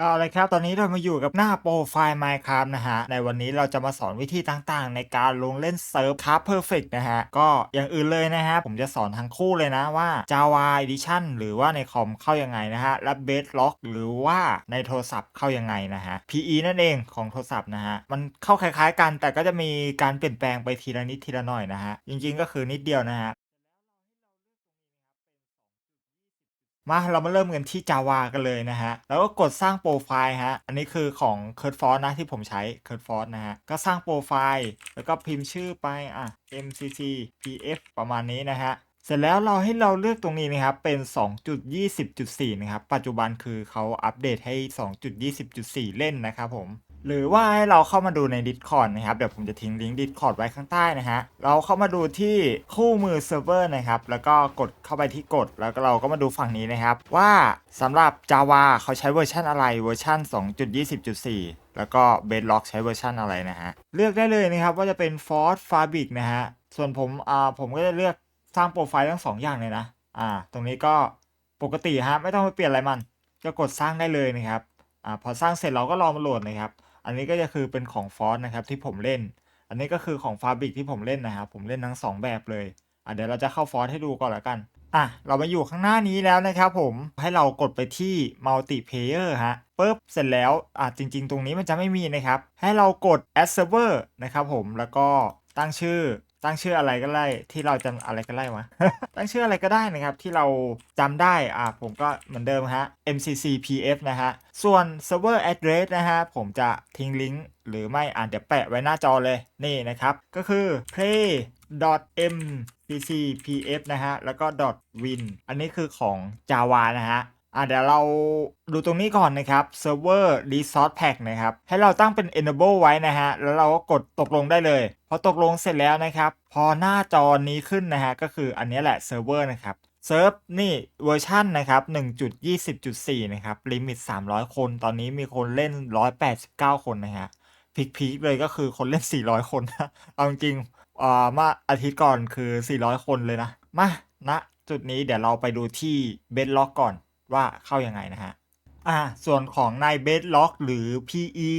เอาเลยครับ ตอนนี้เรามาอยู่กับหน้าโปรไฟล์ Minecraft นะฮะ ในวันนี้เราจะมาสอนวิธีต่างๆ ในการลงเล่นเซิร์ฟ Craft Perfect นะฮะ ก็อย่างอื่นเลยนะฮะ ผมจะสอนทั้งคู่เลยนะว่า Java Edition หรือว่าในคอมเข้ายังไงนะฮะ และ Bedrock หรือว่าในโทรศัพท์เข้ายังไงนะฮะ PE นั่นเองของโทรศัพท์นะฮะ มันเข้าคล้ายๆ กันแต่ก็จะมีการเปลี่ยนแปลงไปทีละนิดทีละหน่อยนะฮะ จริงๆ ก็คือนิดเดียวนะฮะ มาเรามาเริ่มกันที่ Java กันเลยนะฮะ แล้วก็กดสร้างโปรไฟล์ฮะ อันนี้คือของ c u r d f o r c e นะที่ผมใช้ c u r d f o r c e นะฮะ ก็สร้างโปรไฟล์ แล้วก็พิมพ์ชื่อไปอะ mcc pf ประมาณนี้นะฮะเสร็จแล้วเราให้เราเลือกตรงนี้นะครับเป็น 2.20.4 นะครับ ปัจจุบันคือเขาอัปเดตให้ 2.20.4 เล่นนะครับผม หรือว่าให้เราเข้ามาดูใน Discord นะครับ เดี๋ยวผมจะทิ้งลิงก์ Discord ไว้ข้างใต้นะฮะ เราเข้ามาดูที่คู่มือเซิร์ฟเวอร์นะครับ แล้วก็กดเข้าไปที่กด แล้วก็เราก็มาดูฝั่งนี้นะครับ ว่าสำหรับ Java เขาใช้เวอร์ชันอะไร เวอร์ชัน2.20.4 แล้วก็ Bedrock ใช้เวอร์ชันอะไรนะฮะ เลือกได้เลยนะครับว่าจะเป็น Force Fabric นะฮะ ส่วนผมอ่าผมก็จะเลือกสร้างโปรไฟล์ทั้งสองอย่างเลยนะ อ่า ตรงนี้ก็ปกติฮะไม่ต้องไปเปลี่ยนอะไรมัน ก็กดสร้างได้เลยนะครับ อ่าพอสร้างเสร็จเราก็รอมาโหลดนะครับ อันนี้ก็จะคือเป็นของฟอสนะครับที่ผมเล่น อันนี้ก็คือของฟาบิกที่ผมเล่นนะครับ ผมเล่นทั้ง 2 แบบเลยอะเดี๋ยวเราจะเข้าฟอสให้ดูก่อนละกัน อะ เรามาอยู่ข้างหน้านี้แล้วนะครับผม ให้เรากดไปที่ multiplayer ฮะปุ๊บ เสร็จแล้ว อะ จริง ๆ ตรงนี้มันจะไม่มีนะครับ ให้เรากด add server นะครับผม แล้วก็ตั้งชื่อ ตั้งชื่ออะไรก็ได้ที่เราจำอะไรก็ได้วะตั้งชื่ออะไรก็ได้นะครับที่เราจำได้อะผมก็เหมือนเดิมฮะ mccpf นะฮะส่วน server address นะฮะผมจะทิ้งลิงก์หรือไม่อ่านเดี๋ยวแปะไว้หน้าจอเลยนี่นะครับ ก็คือ play mccpf นะฮะแล้วก็ win อันนี้คือของ java นะฮะ อะเดี๋ยวเราดูตรงนี้ก่อนนะครับ server resource pack นะครับ ให้เราตั้งเป็น enable ไว้นะฮะ แล้วเราก็กดตกลงได้เลย พอตกลงเสร็จแล้วนะครับ พอหน้าจอนี้ขึ้นนะฮะ ก็คืออันนี้แหละ server นะครับเซิร์ฟนี่เวอร์ชันนะครับ 1.20.4 นะครับ ลิมิต 300 คน ตอนนี้มีคนเล่น 189 คนนะฮะ พีคๆเลยก็คือคนเล่น 400 คนนะเอาจริงอ่ามาอาทิตย์ก่อนคือ 400 คนเลยนะ มาณนะจุดนี้เดี๋ยวเราไปดูที่ Bedrock ก่อน ว่าเข้ายังไงนะฮะอ่าส่วนของใน Bedrock หรือ PE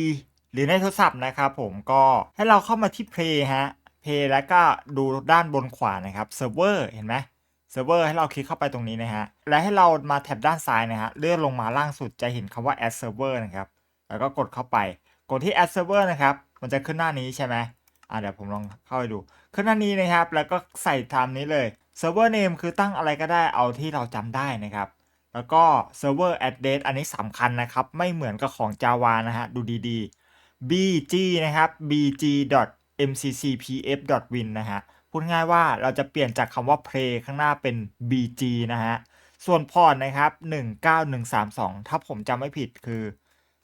หรือในโทรศัพท์นะครับผมก็ให้เราเข้ามาที่ Play ฮะ Play แล้วก็ดูด้านบนขวานะครับ Server เห็นไหมเซิร์ฟเวอร์ให้เราคลิกเข้าไปตรงนี้นะฮะ และให้เรามาแท็บด้านซ้ายนะฮะ เลื่อนลงมาล่างสุดจะเห็นคำว่า add server นะครับ แล้วก็กดเข้าไป กดที่ add server นะครับ มันจะขึ้นหน้านี้ใช่ไหมอ่าเดี๋ยวผมลองเข้าไปดู ขึ้นหน้านี้นะครับ แล้วก็ใส่ตามนี้เลย server name คือตั้งอะไรก็ได้เอาที่เราจำได้นะครับ แล้วก็ server address อันนี้สำคัญนะครับ ไม่เหมือนกับของ Java นะฮะ ดูดีๆ bg นะครับ bg.mccpf.win นะฮะ พูดง่ายว่าเราจะเปลี่ยนจากคำว่า play ข้างหน้าเป็น bg นะฮะ ส่วนพอร์ตนะครับ 19132 ถ้าผมจำไม่ผิดคือ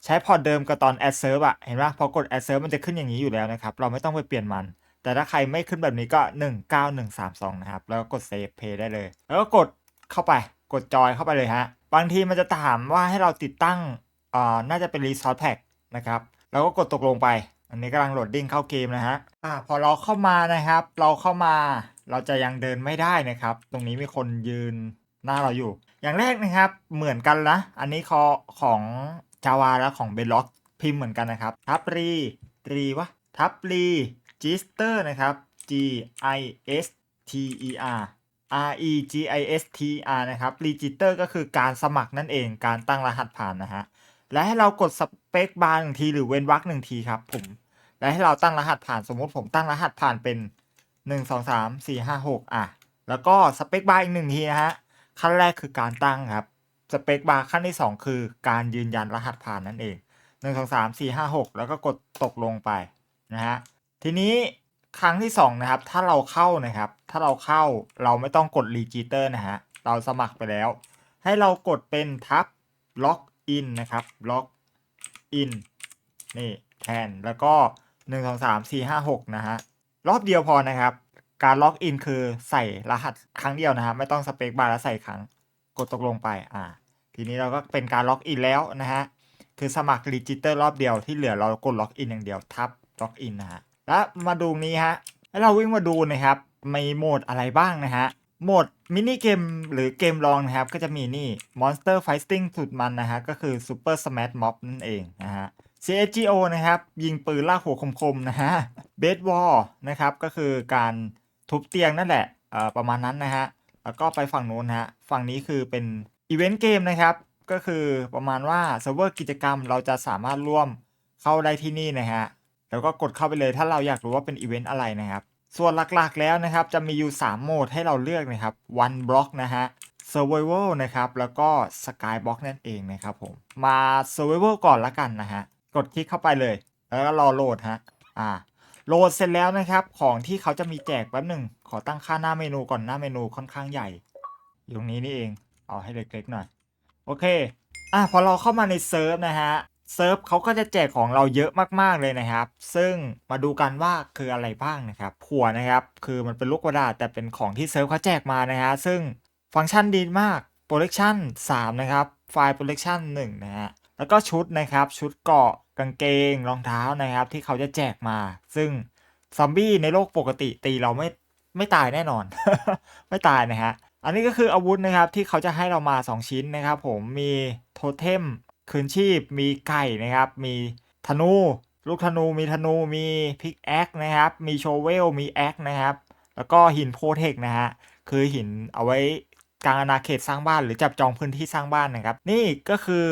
ใช้พอร์ตเดิมกับตอน add serve อะเห็นไหมพอกด add serve มันจะขึ้นอย่างนี้อยู่แล้วนะครับ เราไม่ต้องไปเปลี่ยนมัน แต่ถ้าใครไม่ขึ้นแบบนี้ก็ 19132 นะครับ แล้วก็กด save play ได้เลย แล้วก็กดเข้าไป กดจอยเข้าไปเลยฮะ บางทีมันจะถามว่าให้เราติดตั้งอ่าน่าจะเป็น resource pack นะครับแล้วก็กดตกลงไป อันนี้กำลังโหลดดิ้งเข้าเกมนะฮะอ่าพอเราเข้ามานะครับ เราเข้ามาเราจะยังเดินไม่ได้นะครับ ตรงนี้มีคนยืนหน้าเราอยู่ อย่างแรกนะครับเหมือนกันนะ อันนี้คอของ Java และของ Bedrock พิมพ์เหมือนกันนะครับ ทับรีรีวะทับรีจิสเตอร์นะครับ G I S T E R R E G I S T R นะครับ Register ก็คือการสมัครนั่นเอง การตั้งรหัสผ่านนะฮะ และให้เรากดสเปคบาร์หนึ่งทีหรือเว้นวรรคหนึ่งทีครับผม และให้เราตั้งรหัสผ่าน สมมติผมตั้งรหัสผ่านเป็นหนึ่งสองสามสี่ห้าหกอะ แล้วก็สเปคบาร์อีกหนึ่งทีนะฮะ ขั้นแรกคือการตั้งครับ สเปคบาร์ขั้นที่สองคือการยืนยันรหัสผ่านนั่นเองหนึ่งสองสามสี่ห้าหกแล้วก็กดตกลงไปนะฮะ ทีนี้ ครั้งที่สองนะครับ ถ้าเราเข้านะครับ ถ้าเราเข้าเราไม่ต้องกดรีจิเตอร์นะฮะ เราสมัครไปแล้ว ให้เรากดเป็นทับล็อกอินนะครับล็อกอินนี่แทนแล้วก็หนึ่งสองสามสี่ห้าหกนะฮะ รอบเดียวพอนะครับ การล็อกอินคือใส่รหัสครั้งเดียวนะฮะไม่ต้องสเปคบาร์แล้วใส่ครั้งกดตกลงไปอ่าทีนี้เราก็เป็นการล็อกอินแล้วนะฮะ คือสมัครรีจิเตอร์รอบเดียวที่เหลือเรากดล็อกอินอย่างเดียวทับล็อกอินนะฮะ แล้วมาดูนี้ฮะให้เราวิ่งมาดูนะครับมีโหมดอะไรบ้างนะฮะโหมดมินิเกมหรือเกมลองนะครับก็จะมีนี่ Monster Fighting สุดมันนะฮะก็คือ Super Smash Mob นั่นเองนะฮะ CSGO นะครับ ยิงปืนลากหัวคมๆนะฮะ Bed War นะครับก็คือการทุบเตียงนั่นแหละประมาณนั้นนะฮะแล้วก็ไปฝั่งนู้นนะฮะฝั่งนี้คือเป็นอีเวนต์เกมนะครับก็คือประมาณว่าเซิร์ฟเวอร์กิจกรรมเราจะสามารถร่วมเข้าได้ที่นี่นะฮะ แล้วก็กดเข้าไปเลยถ้าเราอยากรู้ว่าเป็นอีเวนต์อะไรนะครับ ส่วนหลักๆแล้วนะครับ จะมีอยู่ 3 โหมดให้เราเลือกนะครับ One Block นะฮะ Survival นะครับ แล้วก็ Skybox นั่นเองนะครับผม มา Survival ก่อนละกันนะฮะ กดคลิกเข้าไปเลย แล้วก็รอโหลดฮะ อ่า โหลดเสร็จแล้วนะครับ ของที่เขาจะมีแจกแป๊บหนึ่ง ขอตั้งค่าหน้าเมนูก่อนหน้าเมนูค่อนข้างใหญ่ อยู่ตรงนี้นี่เอง เอาให้เล็กๆหน่อย โอเค อะพอเราเข้ามาในเซิร์ฟนะฮะ เซิร์ฟเขาก็จะแจกของเราเยอะมากๆเลยนะครับ ซึ่งมาดูกันว่าคืออะไรบ้างนะครับผัวนะครับ คือมันเป็นลูกกระดาษแต่เป็นของที่เซิร์ฟเขาแจกมานะฮะซึ่งฟังก์ชันดีมาก Protection 3 นะครับ ไฟล์ Protection 1 นะฮะแล้วก็ชุดนะครับ ชุดเกาะกางเกงรองเท้านะครับ ที่เขาจะแจกมา ซึ่งซอมบี้ในโลกปกติตีเราไม่ไม่ตายแน่นอน ไม่ตายนะฮะอันนี้ก็คืออาวุธนะครับที่เขาจะให้เรามา 2 ชิ้นนะครับ ผมมีโทเทม คืนชีพ มีไก่นะครับ มีธนู ลูกธนู มีธนู มีพิกแอคนะครับ มีโชเวล มีแอคนะครับ แล้วก็หินโพเทคนะฮะ คือหินเอาไว้กลางอาณาเขตสร้างบ้านหรือจับจองพื้นที่สร้างบ้านนะครับ นี่ก็คือ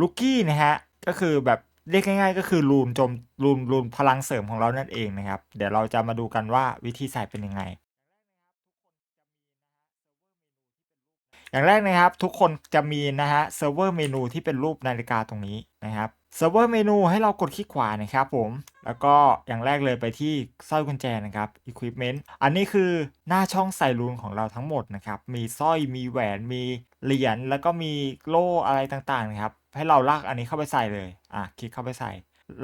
ลูกี้นะฮะ ก็คือแบบเรียกง่ายๆ ก็คือรูนโจมรูนรูนพลังเสริมของเรานั่นเองนะครับ เดี๋ยวเราจะมาดูกันว่าวิธีใส่เป็นยังไง อย่างแรกนะครับทุกคนจะมีนะฮะเซิร์ฟเวอร์เมนูที่เป็นรูปนาฬิกาตรงนี้นะครับเซิร์ฟเวอร์เมนูให้เรากดคลิกขวานะครับผมแล้วก็อย่างแรกเลยไปที่สร้อยกุญแจนะครับ Equipment อันนี้คือหน้าช่องใส่รูนของเราทั้งหมดนะครับ มีสร้อยมีแหวนมีเหรียญแล้วก็มีโล่อะไรต่างๆนะครับให้เราลากอันนี้เข้าไปใส่เลยอะคลิกเข้าไปใส่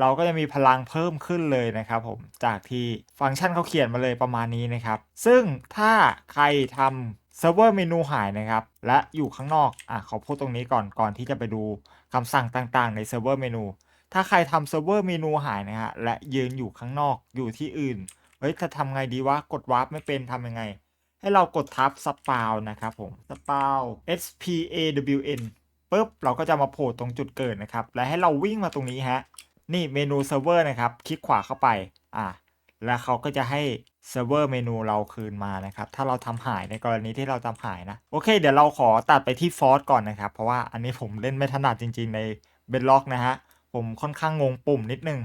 เราก็จะมีพลังเพิ่มขึ้นเลยนะครับผมจากที่ฟังก์ชันเขาเขียนมาเลยประมาณนี้นะครับ ซึ่งถ้าใครทำ เซิร์ฟเวอร์เมนูหายนะครับ และอยู่ข้างนอกอะขอพูดตรงนี้ก่อนก่อนที่จะไปดูคำสั่งต่างๆ ในเซิร์ฟเวอร์เมนู ถ้าใครทำเซิร์ฟเวอร์เมนูหายนะฮะและยืนอยู่ข้างนอกอยู่ที่อื่นเฮ้ยจะทำไงดีวะกดวาร์ปไม่เป็นทำยังไง ให้เรากดทับสปาวนะครับผมสปาว S P A W N ปุ๊บเราก็จะมาโผล่ตรงจุดเกิดนะครับ และให้เราวิ่งมาตรงนี้ฮะนี่เมนูเซิร์ฟเวอร์นะครับ คลิกขวาเข้าไปอะแล้วเขาก็จะให้ เซิร์ฟเวอร์เมนูเราคืนมานะครับ ถ้าเราทำหายในกรณีที่เราทำหายนะ โอเค เดี๋ยวเราขอตัดไปที่ฟอร์สก่อนนะครับ เพราะว่าอันนี้ผมเล่นไม่ถนัดจริง ๆ ในเบนล็อกนะฮะ ผมค่อนข้างงงปุ่มนิดนึง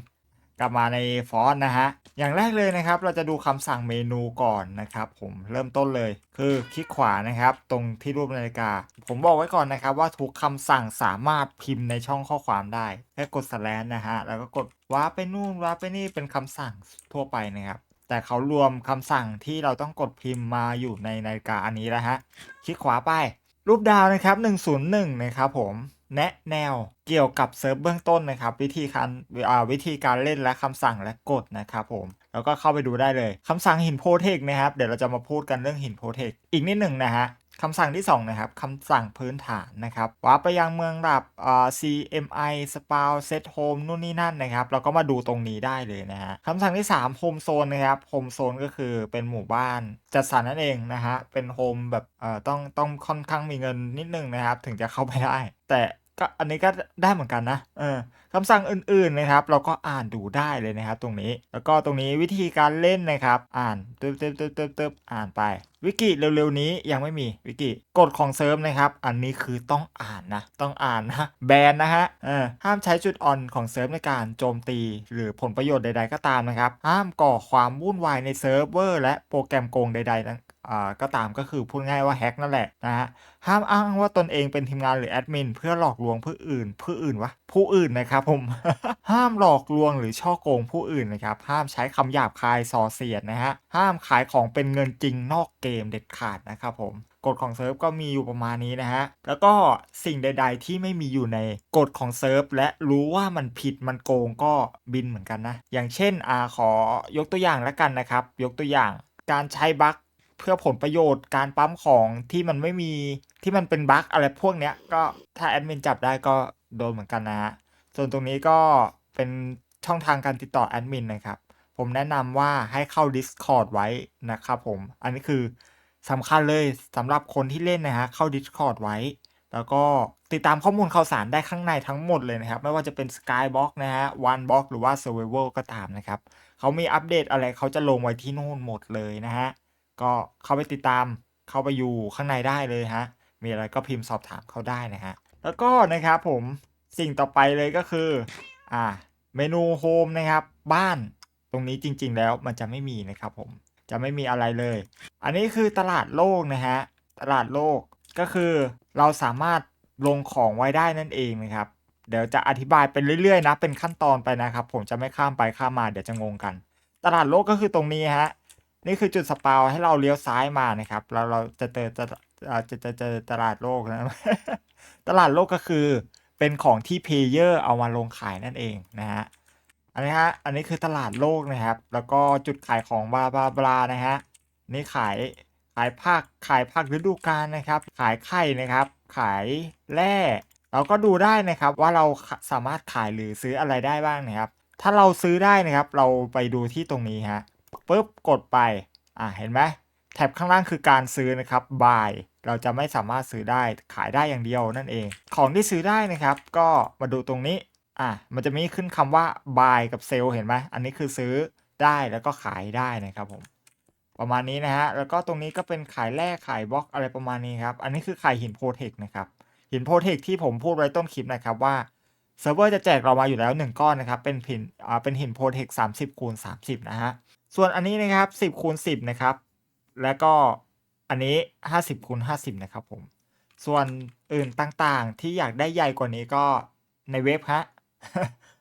กลับมาในฟอนต์นะฮะ อย่างแรกเลยนะครับ เราจะดูคำสั่งเมนูก่อนนะครับ ผมเริ่มต้นเลย คือคลิกขวานะครับ ตรงที่รูปนาฬิกา ผมบอกไว้ก่อนนะครับ ว่าทุกคำสั่งสามารถพิมพ์ในช่องข้อความได้แค่กดสแลนนะฮะ แล้วก็กดว้าไปนู่นว้าไปนี่เป็นคำสั่งทั่วไปนะครับ แต่เขารวมคำสั่งที่เราต้องกดพิมพ์มาอยู่ในนาฬิกาอันนี้แล้วฮะ คลิกขวาไป รูปดาวนะครับ 101 นะครับผม แนะแนวเกี่ยวกับเซิร์ฟเบื้องต้นนะครับ วิธีการวิธีการเล่นและคำสั่งและกดนะครับผม แล้วก็เข้าไปดูได้เลยคำสั่งหินโพเทคนะครับ เดี๋ยวเราจะมาพูดกันเรื่องหินโพเทคอีกนิดหนึ่งนะฮะ คำสั่งที่ 2 นะครับคำสั่งพื้นฐานนะครับว่าไปยังเมืองดับอ่า CMI Spawn Set Home นู่นนี่นั่นนะครับ เราก็มาดูตรงนี้ได้เลยนะฮะคำสั่งที่ 3 Home Zone นะครับ Home Zone ก็คือเป็นหมู่บ้านจัดสรรนั่นเองนะฮะเป็นโฮมแบบเอ่อต้องต้องค่อนข้างมีเงินนิดนึงนะครับ ถึงจะเข้าไปได้ แต่ ก็อันนี้ก็ได้เหมือนกันนะเออคำสั่งอื่นๆนะครับ เราก็อ่านดูได้เลยนะครับ ตรงนี้แล้วก็ตรงนี้วิธีการเล่นนะครับ อ่านเตึ๊บตึ๊บตึ๊บตึ๊บตึ๊บอ่านไป วิกิเร็วๆนี้ยังไม่มีวิกิกฎของเซิร์ฟนะครับ อันนี้คือต้องอ่านนะ ต้องอ่านนะแบนนะฮะเออห้ามใช้จุดอ่อนของเซิร์ฟในการโจมตี หรือผลประโยชน์ใด ๆ ก็ตามนะครับ ห้ามก่อความวุ่นวายในเซิร์ฟเวอร์และโปรแกรมโกงใดๆนะอ่าก็ตามก็คือพูดง่ายว่าแฮกนั่นแหละนะฮะ ห้ามอ้างว่าตนเองเป็นทีมงานหรือแอดมินเพื่อหลอกลวงผู้อื่น ผู้อื่นวะผู้อื่นนะครับผม ห้ามหลอกลวงหรือช่อโกงผู้อื่นนะครับ ห้ามใช้คำหยาบคายส่อเสียดนะฮะ ห้ามขายของเป็นเงินจริงนอกเกมเด็ดขาดนะครับผมกฎของเซิร์ฟก็มีอยู่ประมาณนี้นะฮะ แล้วก็สิ่งใด ๆ ที่ไม่มีอยู่ในกฎของเซิร์ฟและรู้ว่ามันผิดมันโกงก็บินเหมือนกันนะ อย่างเช่นอาขอยกตัวอย่างแล้วกันนะครับ ยกตัวอย่างการใช้บั๊กเพื่อผลประโยชน์การปั๊มของที่มันไม่มี ที่มันเป็นบั๊กอะไรพวกเนี้ยก็ถ้าแอดมินจับได้ก็โดนเหมือนกันนะฮะส่วนตรงนี้ก็เป็นช่องทางการติดต่อแอดมินนะครับ ผมแนะนำว่าให้เข้า Discord ไว้นะครับผม อันนี้คือสำคัญเลยสำหรับคนที่เล่นนะฮะเข้า Discord ไว้ แล้วก็ติดตามข้อมูลข่าวสารได้ข้างในทั้งหมดเลยนะครับ ไม่ว่าจะเป็น Skybox นะฮะ OneBox หรือว่า Survival ก็ตามนะครับ เขามีอัปเดตอะไรเขาจะลงไว้ที่นู่นหมดเลยนะฮะ ก็เข้าไปติดตามเข้าไปอยู่ข้างในได้เลยฮะ มีอะไรก็พิมพ์สอบถามเขาได้นะฮะ แล้วก็นะครับผมสิ่งต่อไปเลยก็คือ อ่า เมนูโฮมนะครับ บ้านตรงนี้จริง ๆ แล้วมันจะไม่มีนะครับผมจะไม่มีอะไรเลย อันนี้คือตลาดโลกนะฮะ ตลาดโลกก็คือเราสามารถลงของไว้ได้นั่นเองนะครับ เดี๋ยวจะอธิบายเป็นเรื่อยๆนะ เป็นขั้นตอนไปนะครับ ผมจะไม่ข้ามไปข้ามมาเดี๋ยวจะงงกัน ตลาดโลกก็คือตรงนี้ฮะ นี่คือจุดสปาวให้เราเลี้ยวซ้ายมานะครับแล้วเราจะเจอจะจะจะเจอตลาดโลกนะตลาดโลกก็คือเป็นของที่เพลเยอร์เอามาลงขายนั่นเองนะฮะอันนี้ฮะอันนี้คือตลาดโลกนะครับ แล้วก็จุดขายของบลาบลาบลานะฮะนี่ขายขายผักขายผักฤดูกาลนะครับ ขายไข่นะครับ ขายแร่เราก็ดูได้นะครับว่าเราสามารถขายหรือซื้ออะไรได้บ้างนะครับ ถ้าเราซื้อได้นะครับ เราไปดูที่ตรงนี้ฮะ ปุ๊บกดไปอ่าเห็นไหมแท็บข้างล่างคือการซื้อนะครับ buy เราจะไม่สามารถซื้อได้ขายได้อย่างเดียวนั่นเอง ของที่ซื้อได้นะครับ ก็มาดูตรงนี้อะมันจะมีขึ้นคำว่า buy กับ sell เห็นไหมอันนี้คือซื้อได้แล้วก็ขายได้นะครับผมประมาณนี้นะฮะแล้วก็ตรงนี้ก็เป็นขายแร่ขายบล็อกอะไรประมาณนี้ครับ อันนี้คือขายหินโพเทคนะครับหินโพเทคที่ผมพูดไว้ต้นคลิปนะครับว่าเซิร์ฟเวอร์จะแจกเรามาอยู่แล้ว 1 ก้อนนะครับเป็นหินอ่าเป็นหินโพเทค30คูณ30 นะฮะ ส่วนอันนี้นะครับ10คูณ10นะครับ แล้วก็อันนี้50คูณ50นะครับผม ส่วนอื่นต่างๆที่อยากได้ใหญ่กว่านี้ก็ในเว็บฮะ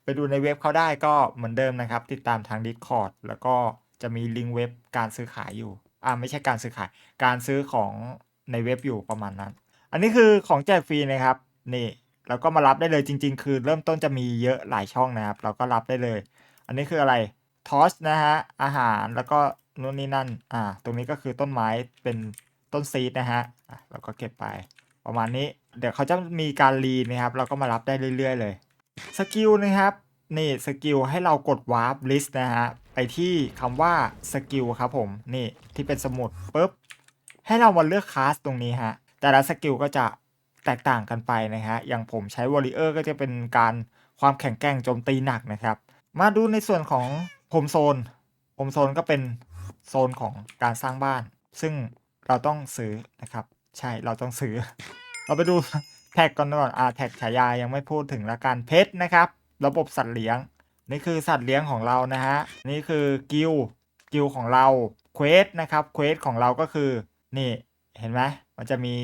ไปดูในเว็บเขาได้ก็เหมือนเดิมนะครับ ติดตามทาง Discord แล้วก็จะมีลิงก์เว็บการซื้อขายอยู่ อ่าไม่ใช่การซื้อขาย การซื้อของในเว็บอยู่ประมาณนั้น อันนี้คือของแจกฟรีนะครับ นี่แล้วก็มารับได้เลยจริง ๆ คือเริ่มต้นจะมีเยอะหลายช่องนะครับ เราก็รับได้เลย อันนี้คืออะไร ทอสนะฮะ อาหารแล้วก็นู่นนี่นั่น อ่า ตรงนี้ก็คือต้นไม้เป็นต้นซีดนะฮะอะเราก็เก็บไป ประมาณนี้ เดี๋ยวเขาจะมีการรีนะครับ เราก็มารับได้เรื่อย ๆ เลย สกิลนะครับ นี่สกิลให้เรากดวาร์ปลิสต์นะฮะ ไปที่คำว่าสกิลครับผม นี่ที่เป็นสมุดปุ๊บ ให้เรามาเลือกคลาสตรงนี้ฮะ แต่ละสกิลก็จะแตกต่างกันไปนะฮะ อย่างผมใช้วอริเออร์ก็จะเป็นการความแข็งแกร่งโจมตีหนักนะครับ มาดูในส่วนของ โฮมโซนโฮมโซนก็เป็นโซนของการสร้างบ้าน ซึ่งเราต้องซื้อนะครับ ใช่เราต้องซื้อ เราไปดูแท็กก่อนก่อนอ่าแท็กฉายายังไม่พูดถึงละกันเพชรนะครับ ระบบสัตว์เลี้ยง นี่คือสัตว์เลี้ยงของเรานะฮะนี่คือกิลกิลของเราเควสนะครับเควสของเราก็คือนี่เห็นไหมมันจะมี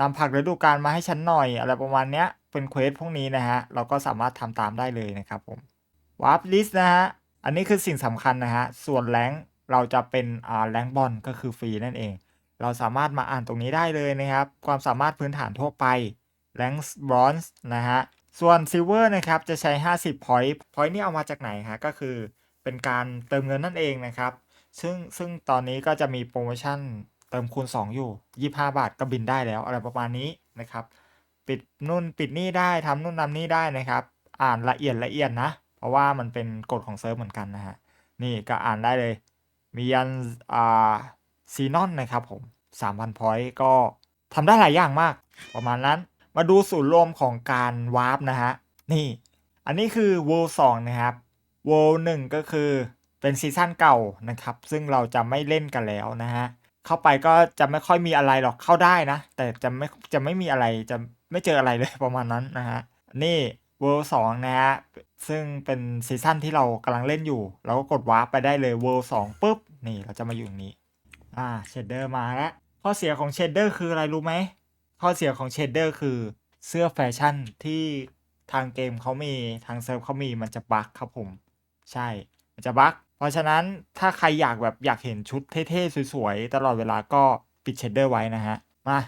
นำผักฤดูกาลมาให้ฉันหน่อย อะไรประมาณเนี้ยเป็นเควสพวกนี้นะฮะ เราก็สามารถทำตามได้เลยนะครับผมวาร์ปลิสนะฮะ อันนี้คือสิ่งสำคัญนะฮะ ส่วนแรงเราจะเป็นอ่าแรงบอลก็คือฟรีนั่นเอง เราสามารถมาอ่านตรงนี้ได้เลยนะครับ ความสามารถพื้นฐานทั่วไปแรงบรอนซ์นะฮะ ส่วนซิลเวอร์นะครับจะใช้ 50 point point นี่เอามาจากไหนฮะ ก็คือเป็นการเติมเงินนั่นเองนะครับ ซึ่งซึ่งตอนนี้ก็จะมีโปรโมชั่นเติมคูณ 2 อยู่ 25 บาทก็บินได้แล้วอะไรประมาณนี้นะครับ ปิดนู่นปิดนี่ได้ทำนู่นทำนี่ได้นะครับ อ่านละเอียดละเอียดนะ เพราะว่ามันเป็นกฎของเซิร์ฟเหมือนกันนะฮะ นี่ก็อ่านได้เลย มียันอ่าซีนอนนะครับผม 3,000พอยต์ก็ทำได้หลายอย่างมาก ประมาณนั้น มาดูศูนรวมของการวาร์ปนะฮะ นี่ อันนี้คือ World 2 นะครับ World 1 ก็คือเป็นซีซั่นเก่านะครับ ซึ่งเราจะไม่เล่นกันแล้วนะฮะ เข้าไปก็จะไม่ค่อยมีอะไรหรอกเข้าได้นะ แต่จะไม่จะไม่มีอะไรจะไม่เจออะไรเลยประมาณนั้นนะฮะ นี่ World 2 นะฮะ ซึ่งเป็นซีซั่นที่เรากำลังเล่นอยู่ เราก็กดวาร์ปไปได้เลย World 2ปุ๊บ นี่เราจะมาอยู่ตรงนี้ อ่าเชดเดอร์มาแล้ว ข้อเสียของเชดเดอร์คืออะไรรู้ไหม ข้อเสียของเชดเดอร์คือเสื้อแฟชั่นที่ทางเกมเขามีทางเซิร์ฟเขามีมันจะบั๊กครับผม ใช่ มันจะบั๊กเพราะฉะนั้นถ้าใครอยากแบบอยากเห็นชุดเท่ๆ สวยๆ ตลอดเวลาก็ปิดเชดเดอร์ไว้นะฮะ มา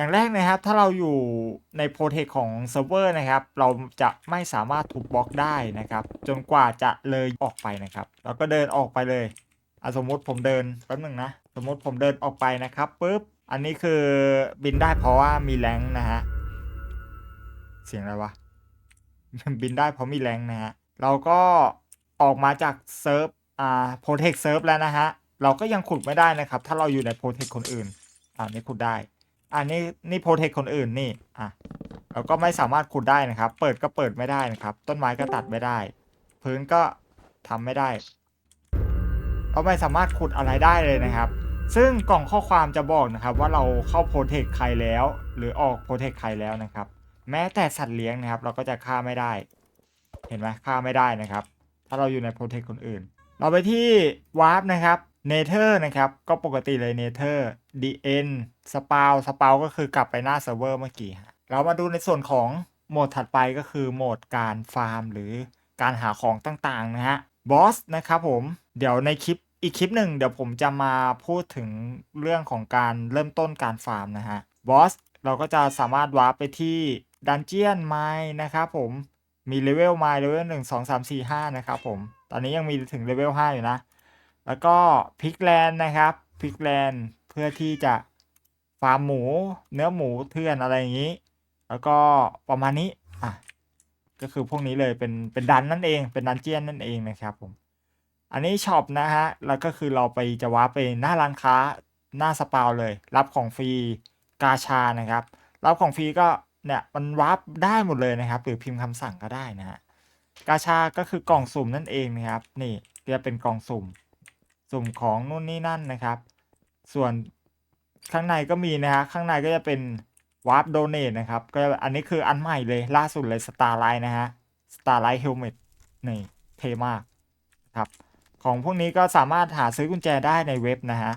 อย่างแรกนะครับ ถ้าเราอยู่ในโปรเทคของเซิร์ฟเวอร์นะครับ เราจะไม่สามารถทุบบล็อกได้นะครับ จนกว่าจะเลยออกไปนะครับ เราก็เดินออกไปเลยอสมมติผมเดินแป๊บหนึ่งนะ สมมติผมเดินออกไปนะครับปุ๊บ อันนี้คือบินได้เพราะว่ามีแรงนะฮะ เสียงอะไรวะ บินได้เพราะมีแรงนะฮะ เราก็ออกมาจากเซิร์ฟ อ่า โปรเทคเซิร์ฟแล้วนะฮะ เราก็ยังขุดไม่ได้นะครับ ถ้าเราอยู่ในโปรเทคคนอื่นอ่านี่ขุดได้ อันนี้นี่โปรเทคคนอื่นนี่อะเราก็ไม่สามารถขุดได้นะครับ เปิดก็เปิดไม่ได้นะครับ ต้นไม้ก็ตัดไม่ได้ พื้นก็ทำไม่ได้เราไม่สามารถขุดอะไรได้เลยนะครับ ซึ่งกล่องข้อความจะบอกนะครับ ว่าเราเข้าโปรเทคใครแล้ว หรือออกโปรเทคใครแล้วนะครับ แม้แต่สัตว์เลี้ยงนะครับ เราก็จะฆ่าไม่ได้ เห็นไหมฆ่าไม่ได้นะครับ ถ้าเราอยู่ในโปรเทคคนอื่น เราไปที่วาร์ปนะครับ เนเธอร์นะครับ ก็ปกติเลยเนเธอร์ dn สปาวสปาวก็คือกลับไปหน้าเซิร์ฟเวอร์เมื่อกี้ฮะเรามาดูในส่วนของโหมดถัดไปก็คือโหมดการฟาร์ม หรือการหาของต่างๆนะฮะบอสนะครับผม เดี๋ยวในคลิปอีกคลิปหนึ่งเดี๋ยวผมจะมาพูดถึงเรื่องของการเริ่มต้นการฟาร์มนะฮะบอสเราก็จะสามารถวาร์ปไปที่ดันเจียนไม้นะครับผมมีเลเวลไมเลเวลหนึ่งสองสามสี่ห้านะครับผม ตอนนี้ยังมีถึงเลเวลห้าอยู่นะ แล้วก็พิกแลนนะครับพิกแลนเพื่อที่จะฟาร์มหมู เนื้อหมูเถื่อนอะไรอย่างนี้ แล้วก็ประมาณนี้อะก็คือพวกนี้เลยเป็นเป็นดันนั่นเองเป็นดันเจียนนั่นเองนะครับผมอันนี้ช็อปนะฮะแล้วก็คือเราไปจะว้าร์ปไปหน้าร้านค้าหน้าสปาวเลย รับของฟรีกาชานะครับ รับของฟรีก็เนี่ยมันวาร์ปได้หมดเลยนะครับ หรือพิมพ์คำสั่งก็ได้นะฮะกาชาก็คือกล่องสุ่มนั่นเองนะครับ นี่จะเป็นกล่องสุ่ม สุ่มของนู่นนี่นั่นนะครับ ส่วนข้างในก็มีนะฮะข้างในก็จะเป็นวาร์ปโดเน e นะครับก็อันนี้คืออันใหม่เลยล่าสุดเลย Starlight นะฮะ Starlight Helmet นี่เท่มากครับของพวกนี้ก็สามารถหาซื้อกุญแจได้ในเว็บนะฮะ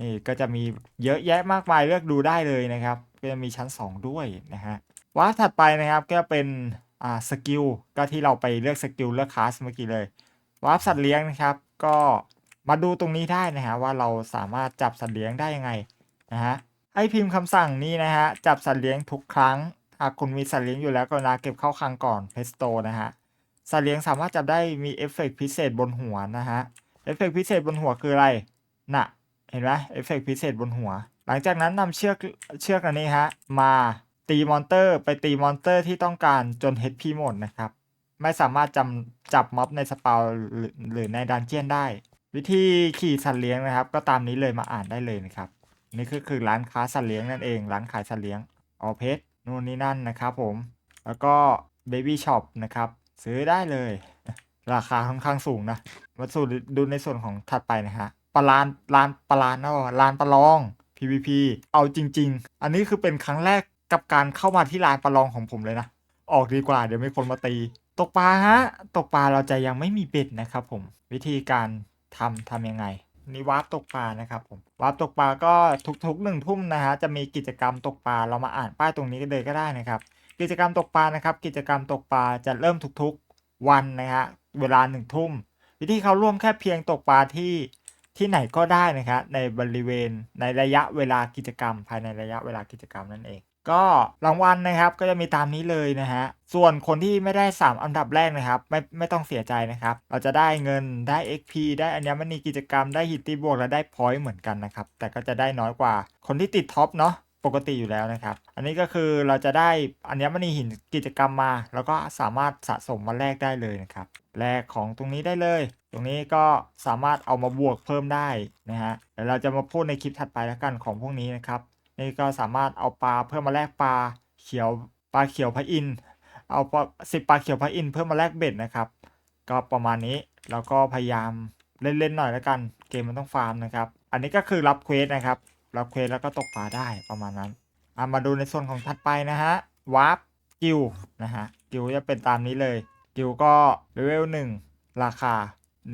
นี่ก็จะมีเยอะแยะมากมายเลือกดูได้เลยนะครับก็จะมีชั้น 2 ด้วยนะฮะวาร์ปถัดไปนะครับก็เป็นอ่าสกิลก็ที่เราไปเลือกสกิลเลือกคลาสเมื่อกี้เลยวาร์ปสัตว์เลี้ยงนะครับ ก็ มาดูตรงนี้ได้นะฮะว่าเราสามารถจับสัตว์เลี้ยงได้ยังไงนะฮะให้พิมพ์คำสั่งนี้นะฮะจับสัตว์เลี้ยงทุกครั้งหากคุณมีสัตว์เลี้ยงอยู่แล้วก็นาเก็บเข้าคลังก่อนเพสโตนะฮะสัตว์เลี้ยงสามารถจับได้มีเอฟเฟกต์พิเศษบนหัวนะฮะเอฟเฟกต์พิเศษบนหัวคืออะไรน่ะเห็นไหมเอฟเฟกต์พิเศษบนหัว หลังจากนั้นนำเชือกเชือกอันนี้ฮะมาตีมอนเตอร์ไปตีมอนเตอร์ที่ต้องการจน HP หมดนะครับ ไม่สามารถจำจับม็อบในสปาหรือในดันเจียนได้ วิธีขี่สัตว์เลี้ยงนะครับ ก็ตามนี้เลยมาอ่านได้เลยนะครับ นี่ก็คือร้านค้าสัตว์เลี้ยงนั่นเอง ร้านขายสัตว์เลี้ยงออเพชนู่นนี่นั่นนะครับผม แล้วก็เบบี้ช็อปนะครับ ซื้อได้เลย ราคาค่อนข้างสูงนะ มาสู่ดูในส่วนของถัดไปนะฮะปลานลานปลาลานเนาะลานปลาลอง PVP เอาจริง ๆ อันนี้คือเป็นครั้งแรกกับการเข้ามาที่ลานปลาลองของผมเลยนะ ออกดีกว่าเดี๋ยวมีคนมาตี ตกปลาฮะ ตกปลาเราจะยังไม่มีเบ็ดนะครับผม วิธีการ ทำทำยังไงนี่วาร์ปตกปลานะครับผมวาร์ปตกปลาก็ทุกๆหนึ่งทุ่มนะฮะจะมีกิจกรรมตกปลาเรามาอ่านป้ายตรงนี้กันเลยก็ได้นะครับกิจกรรมตกปลานะครับ กิจกรรมตกปลาจะเริ่มทุกๆวันนะฮะเวลาหนึ่งทุ่มวิธีเขาร่วมแค่เพียงตกปลาที่ที่ไหนก็ได้นะครับในบริเวณในระยะเวลากิจกรรม ภายในระยะเวลากิจกรรมนั่นเอง ก็รางวัลนะครับก็จะมีตามนี้เลยนะฮะส่วนคนที่ไม่ได้ 3 อันดับแรกนะครับ ไม่ไม่ต้องเสียใจนะครับ เราจะได้เงินได้ XP ได้อัญมณีกิจกรรมได้หิตตีบวกและได้พอยต์เหมือนกันนะครับ แต่ก็จะได้น้อยกว่าคนที่ติดท็อปเนาะปกติอยู่แล้วนะครับ อันนี้ก็คือเราจะได้อัญมณีหินกิจกรรมมา แล้วก็สามารถสะสมมาแลกได้เลยนะครับแลกของตรงนี้ได้เลย ตรงนี้ก็สามารถเอามาบวกเพิ่มได้นะฮะเดี๋ยวเราจะมาพูดในคลิปถัดไปแล้วกันของพวกนี้นะครับ นี่ก็สามารถเอาปลาเพื่อมาแลกปลาเขียวปลาเขียวพระอินทร์เอาสิบปลาเขียวพระอินทร์เพื่อมาแลกเบ็ดนะครับ ก็ประมาณนี้แล้วก็พยายามเล่นๆหน่อยแล้วกัน เกมมันต้องฟาร์มนะครับ อันนี้ก็คือรับเควสนะครับรับเควสแล้วก็ตกปลาได้ประมาณนั้นอะมาดูในส่วนของถัดไปนะฮะวาร์ปกิลนะฮะกิลจะเป็นตามนี้เลยกิลก็เลเวลหนึ่งราคา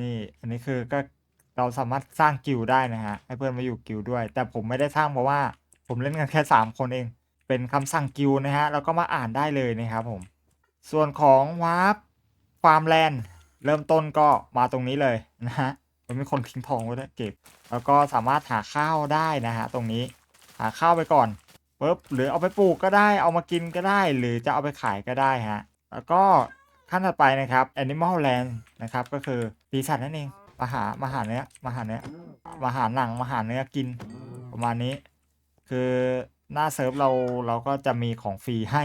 นี่อันนี้คือก็เราสามารถสร้างกิลได้นะฮะให้เพื่อนมาอยู่กิลด้วย แต่ผมไม่ได้สร้างเพราะว่า ผมเล่นกันแค่ 3 คนเอง เป็นคำสั่งกิลนะฮะ แล้วก็มาอ่านได้เลยนะครับผม ส่วนของวาร์ปฟาร์มแลนด์เริ่มต้นก็มาตรงนี้เลยนะฮะมันมีคนทิ้งทองไว้ด้วยเก็บ แล้วก็สามารถหาข้าวได้นะฮะตรงนี้หาข้าวไปก่อนปุ๊บหรือเอาไปปลูกก็ได้เอามากินก็ได้ หรือจะเอาไปขายก็ได้ฮะแล้วก็ขั้นถัดไปนะครับ Animal Land นะครับก็คือปีศาจนั่นเองมาหามาหาเนื้อมาหาเนื้อมาหาหนังมาหาเนื้อกินประมาณนี้ คือหน้าเซิร์ฟเราเราก็จะมีของฟรีให้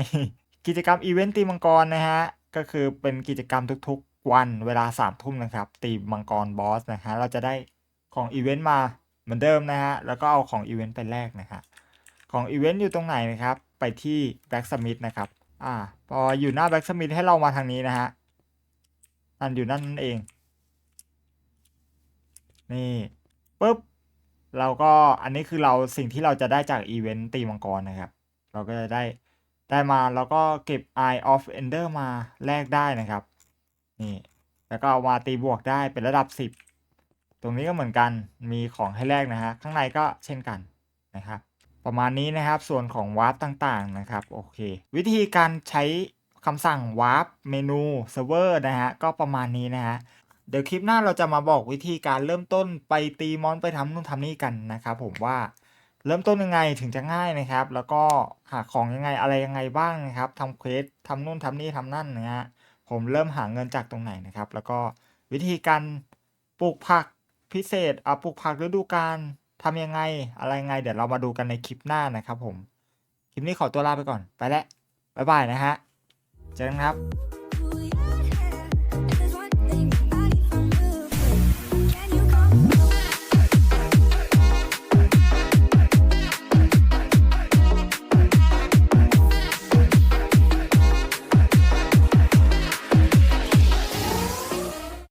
กิจกรรมอีเวนต์ตีมังกรนะฮะ ก็คือเป็นกิจกรรมทุกๆวันเวลาสามทุ่มนะครับ ตีมังกรบอสนะฮะ เราจะได้ของอีเวนต์มาเหมือนเดิมนะฮะ แล้วก็เอาของอีเวนต์ไปแลกนะฮะ ของอีเวนต์อยู่ตรงไหนนะครับ ไปที่ Blacksmith นะครับ อ่า พออยู่หน้า Blacksmith ให้เรามาทางนี้นะฮะ อันอยู่นั่นนั่นเอง นี่ปุ๊บ เราก็อันนี้คือเราสิ่งที่เราจะได้จากอีเวนต์ตีมังกรนะครับ เราก็จะได้ได้มาแล้วก็เก็บ Eye of Ender มาแลกได้นะครับ นี่ แล้วก็เอามาตีบวกได้เป็นระดับ 10 ตรงนี้ก็เหมือนกันมีของให้แลกนะฮะ ข้างในก็เช่นกันนะครับ ประมาณนี้นะครับส่วนของวาร์ปต่างๆนะครับ โอเค วิธีการใช้คำสั่งวาร์ปเมนูเซิร์ฟเวอร์นะฮะ ก็ประมาณนี้นะฮะ เดี๋ยวคลิปหน้าเราจะมาบอกวิธีการเริ่มต้นไปตีมอนไปทำนู่นทำนี่กันนะครับผมว่าเริ่มต้นยังไงถึงจะง่ายนะครับ แล้วก็หาของยังไงอะไรยังไงบ้างนะครับทำเควสทำนู่นทำนี่ทำนั่นนะฮะผมเริ่มหาเงินจากตรงไหนนะครับ แล้วก็วิธีการปลูกผักพิเศษอะปลูกผักฤดูกาลทำยังไงอะไรยังไง เดี๋ยวเรามาดูกันในคลิปหน้านะครับ ผม คลิปนี้ขอตัวลาไปก่อนไปแล้วบ๊ายบายนะฮะเจอกันครับ